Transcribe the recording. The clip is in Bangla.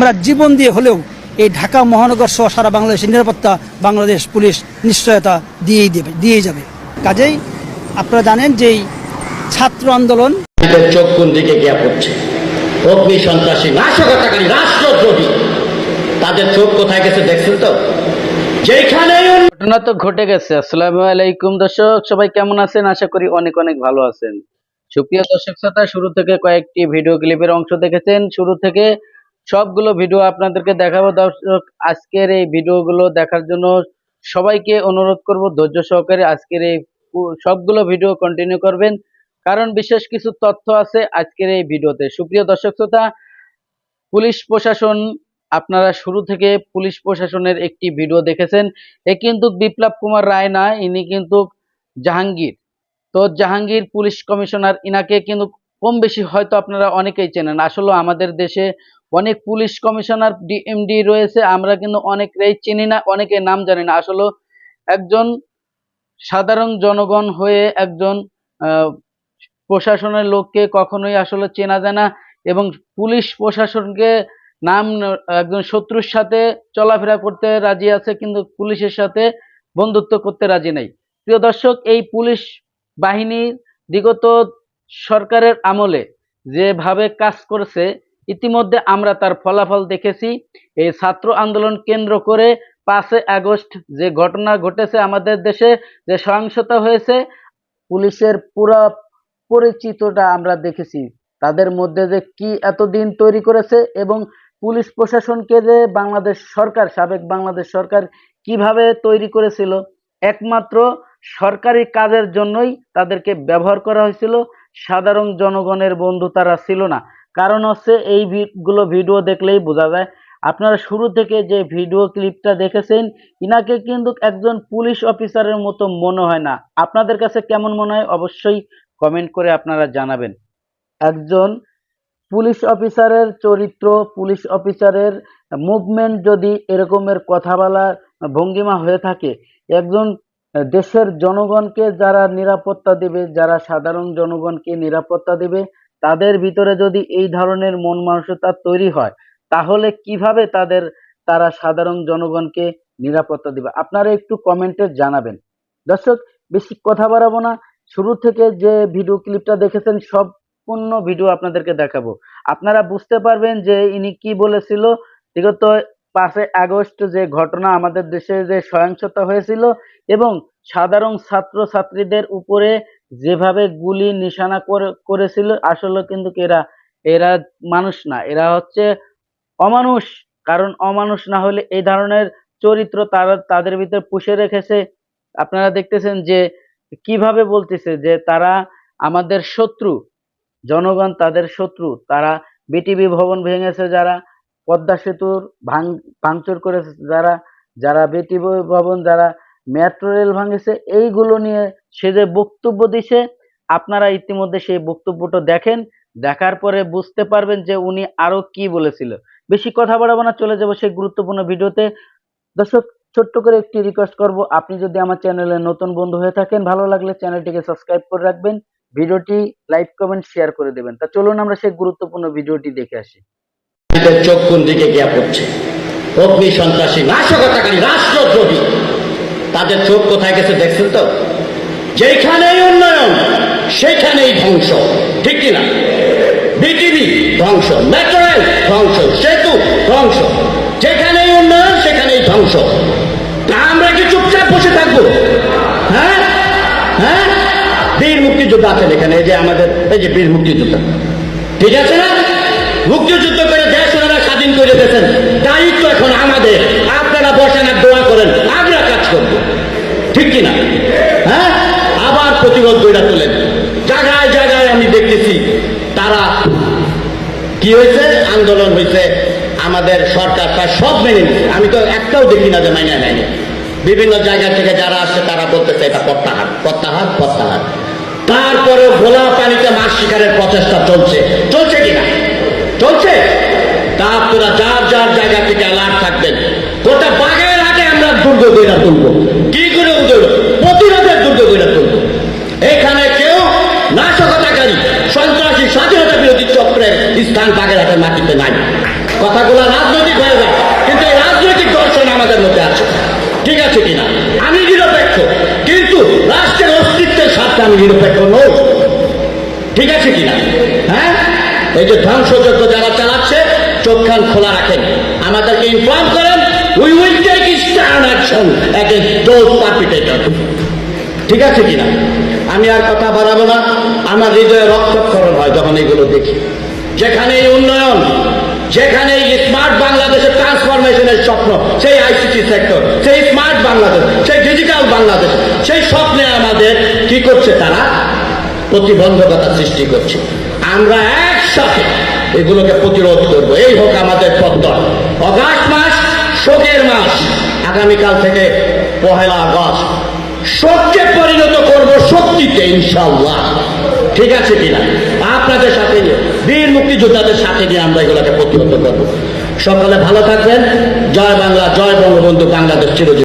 আমরা জীবন দিয়ে হলেও এই ঢাকা মহানগর সহ সারা বাংলাদেশের নিরাপত্তা বাংলাদেশ পুলিশ নিশ্চয়তা দিয়েই দেবে দিয়েই যাবে। কাজেই আপনারা জানেন যে ছাত্র আন্দোলন এদের চোখ কোন দিকে গিয়া পড়ছে? অগ্নি সন্ত্রাসী নাশকতাকারী রাষ্ট্রদ্রোহী। তাদের চোখ কোথায় গেছে দেখছেন তো? যেখানেই ঘটনা তো ঘটে গেছে। আসসালামু আলাইকুম দর্শক সবাই কেমন আছেন? আশা করি অনেক অনেক ভালো আছেন। সুপ্রিয় দর্শক শ্রোতা শুরু থেকে কয়েকটি ভিডিও ক্লিপের অংশ দেখেছেন। শুরু থেকে সবগুলো ভিডিও আপনাদেরকে দেখাবো। দর্শক, আজকের এই ভিডিওগুলো দেখার জন্য সবাইকে অনুরোধ করব, ধৈর্য সহকারে আজকের এই সবগুলো ভিডিও কন্টিনিউ করবেন। কারণ বিশেষ কিছু তথ্য আছে আজকের এই ভিডিওতে। সুপ্রিয় দর্শক শ্রোতা, পুলিশ প্রশাসন, আপনারা শুরু থেকে পুলিশ প্রশাসনের একটি ভিডিও দেখেছেন। এ কিন্তু বিপ্লব কুমার রায় না, ইনি কিন্তু জাহাঙ্গীর। তো জাহাঙ্গীর পুলিশ কমিশনার, ইনাকে কিন্তু কম বেশি হয়তো আপনারা অনেকেই চেনেন। আসলে আমাদের দেশে অনেক পুলিশ কমিশনার, ডিএমডি রয়েছে, আমরা কিন্তু অনেকেই চিনি না, অনেকে নাম জানি না। আসলে একজন সাধারণ জনগণ হয়ে একজন প্রশাসনের লোককে কখনোই আসলে চেনা যায় না এবং পুলিশ প্রশাসনকে নাম, একজন শত্রুর সাথে চলাফেরা করতে রাজি আছে কিন্তু পুলিশের সাথে বন্ধুত্ব করতে রাজি নাই। প্রিয় দর্শক, এই পুলিশ বাহিনীর বিগত সরকারের আমলে যেভাবে কাজ করেছে ইতিমধ্যে আমরা তার ফলাফল দেখেছি। এই ছাত্র আন্দোলন কেন্দ্র করে পাঁচে আগস্ট যে ঘটনা ঘটেছে আমাদের দেশে, যে সহিংসতা হয়েছে, পুলিশের পুরো পরিচিতটা আমরা দেখেছি। তাদের মধ্যে যে কি এতদিন তৈরি করেছে এবং পুলিশ প্রশাসনকে যে বাংলাদেশ সরকার, সাবেক বাংলাদেশ সরকার কীভাবে তৈরি করেছিল, একমাত্র সরকারি কাজের জন্যই তাদেরকে ব্যবহার করা হয়েছিল। সাধারণ জনগণের বন্ধু তারা ছিল না। কারণ হচ্ছে এই ভি- গুলো ভিডিও দেখলেই বোঝা যায়। আপনারা শুরু থেকে যে ভিডিও ক্লিপটা দেখেছেন, ইনাকে কিন্তু একজন পুলিশ অফিসারের মতো মনে হয় না। আপনাদের কাছে কেমন মনে হয় অবশ্যই কমেন্ট করে আপনারা জানাবেন। একজন পুলিশ অফিসারের চরিত্র, পুলিশ অফিসারের মুভমেন্ট যদি এরকমের কথা বলার ভঙ্গিমা হয়ে থাকে, একজন দেশের জনগণকে যারা নিরাপত্তা দেবে, যারা সাধারণ জনগণকে নিরাপত্তা দেবে তাদের ভিতরে যদি এই ধরনের মন মানসিকতা তৈরি হয়, তাহলে কীভাবে তাদের, তারা সাধারণ জনগণকে নিরাপত্তা দিবে? আপনারা একটু কমেন্টে জানাবেন। দর্শক, বেশি কথা বাড়াবো না। শুরু থেকে যে ভিডিও ক্লিপটা দেখেছেন, সম্পূর্ণ ভিডিও আপনাদেরকে দেখাবো। আপনারা বুঝতে পারবেন যে ইনি কি বলেছিল। বিগত পাঁচই আগস্ট যে ঘটনা আমাদের দেশে যে সহিংসতা হয়েছিল এবং সাধারণ ছাত্র ছাত্রীদের উপরে যেভাবে গুলি, নিশানা করে- করেছিল, আসলে কিন্তু এরা এরা মানুষ না। এরা হচ্ছে অমানুষ। কারণ অমানুষ না হলে এই ধরনের চরিত্র তারা, তাদের ভিতরে পুষে রেখেছে। আপনারা দেখতেছেন যে, কীভাবে বলতেছে যে, তারা আমাদের শত্রু। জনগণ তাদের শত্রু। তারা বিটিভি ভবন ভেঙেছে যারা, পদ্মা সেতুর ভাঙ, ভাঙচুর করেছে যারা যারা বিটিভি ভবন যারা মেট্রো রেল ভাঙেছে, এইগুলো নিয়ে সে যে বক্তব্য দিছে, আপনারা ইতিমধ্যে সেই বক্তব্যটা দেখেন, দেখার পরে বুঝতে পারবেন যে উনি আরও কি বলেছিল। বেশি কথা বাড়াবো না, চলে যাব সেই গুরুত্বপূর্ণ ভিডিওতে। দর্শক, ছোট্ট করে একটি রিকোয়েস্ট করব, আপনি যদি আমার চ্যানেলে নতুন বন্ধু হয়ে থাকেন, ভালো লাগলে চ্যানেলটিকে সাবস্ক্রাইব করে রাখবেন, ভিডিওটি লাইক কমেন্ট শেয়ার করে দেবেন। তা চলুন আমরা সেই গুরুত্বপূর্ণ ভিডিওটি দেখে আসি। চোখ কোন দিকে গিয়া পড়ছে? অগ্নি সন্ত্রাসী, নাশকতাকারী, রাষ্ট্রদ্রোহী। তাদের চোখ কোথায় গেছে দেখছেন তো? যেখানেই উন্নয়ন, সেখানেই ধ্বংস। ঠিক কিনা বিটিভি ধ্বংস মেট্রো রেল ধ্বংস, সেতু ধ্বংস। যেখানেই উন্নয়ন, সেখানেই ধ্বংস। আমরা কি চুপচাপ বসে থাকব? হ্যাঁ? হ্যাঁ? বীর মুক্তিযোদ্ধা আছেন এখানে, এই যে আমাদের, এই যে বীর মুক্তিযোদ্ধা। ঠিক আছে না? মুক্তিযুদ্ধ করে দেশ ওনারা স্বাধীন করে দিয়েছেন। দায়িত্ব এখন আমাদের। আপনারা বসেন আর দোয়া করেন। আমরা কাজ করব। ঠিক কিনা? হ্যাঁ? আবার প্রতিরোধ গড়া তোলেন। জায়গায় জায়গায় আমি দেখতেছি, তারা কি হয়েছে? আন্দোলন হয়েছে। আমাদের সরকার তার সব মেনে নিচ্ছে আমি তো একটাও দেখি না যে মাইনে নেয়নি। বিভিন্ন জায়গা থেকে যারা আসছে, তারা বলতেছে, এটা প্রত্যাহার প্রত্যাহার প্রত্যাহার। তারপরে ভোলা পানিতে মাছ শিকারের প্রচেষ্টা চলছে। চলছে কিনা? চলছে। তা আপনারা যার যার জায়গা থেকে অ্যালার্ট থাকবেন। গোটা বাগের হাটে আমরা দুর্গ গইরা তুলব। কি করে উঠব প্রতিরোধের দুর্গ গইরা তুলব এখানে কেউ নাশকতাকারী সন্ত্রাসী স্বাধীনতা বিরোধী চক্রের স্থান বাগেরহাটের মাটিতে নাই কথাগুলো রাজনৈতিক হয়ে যায় কিন্তু এই রাজনৈতিক দর্শন আমাদের মধ্যে আছে ঠিক আছে কিনা আমি নিরপেক্ষ কিন্তু রাষ্ট্রের অস্তিত্বের সাথে আমি নিরপেক্ষ নই ঠিক আছে কিনা হ্যাঁ এই যে ধ্বংসযজ্ঞ যারা চালাচ্ছে চোখ কান খোলা রাখেন আমাদেরকে ইনফর্ম করেন we will take stand action against ঠিক আছে কিনা? আমি আর কথা বাড়াবো না। আমার হৃদয়ে রক্তক্ষরণ হয় যখন এগুলো দেখি। যেখানে এই উন্নয়ন, যেখানে স্মার্ট বাংলাদেশের ট্রান্সফরমেশনের স্বপ্ন, সেই আইসিটি সেক্টর সেই স্মার্ট বাংলাদেশ, সেই ডিজিটাল বাংলাদেশ, সেই স্বপ্নে আমাদের কি করছে তারা? প্রতিবন্ধকতা সৃষ্টি করছে। আমরা একসাথে এগুলোকে প্রতিরোধ করব। এই হোক আমাদের পদ্ময় অগাস্ট মাস, শোকের মাস। আগামীকাল থেকে পহেলা আগস্ট। শোককে পরিণত করব শক্তিতে ইনশাল্লাহ ঠিক আছে কিনা? আপনাদের সাথে নিয়ে, বীর মুক্তিযোদ্ধাদের সাথে নিয়ে আমরা এগুলোকে প্রতিহত করব। সকালে ভালো থাকবেন। জয় বাংলা, জয় বঙ্গবন্ধু, বাংলাদেশ চিরজীবী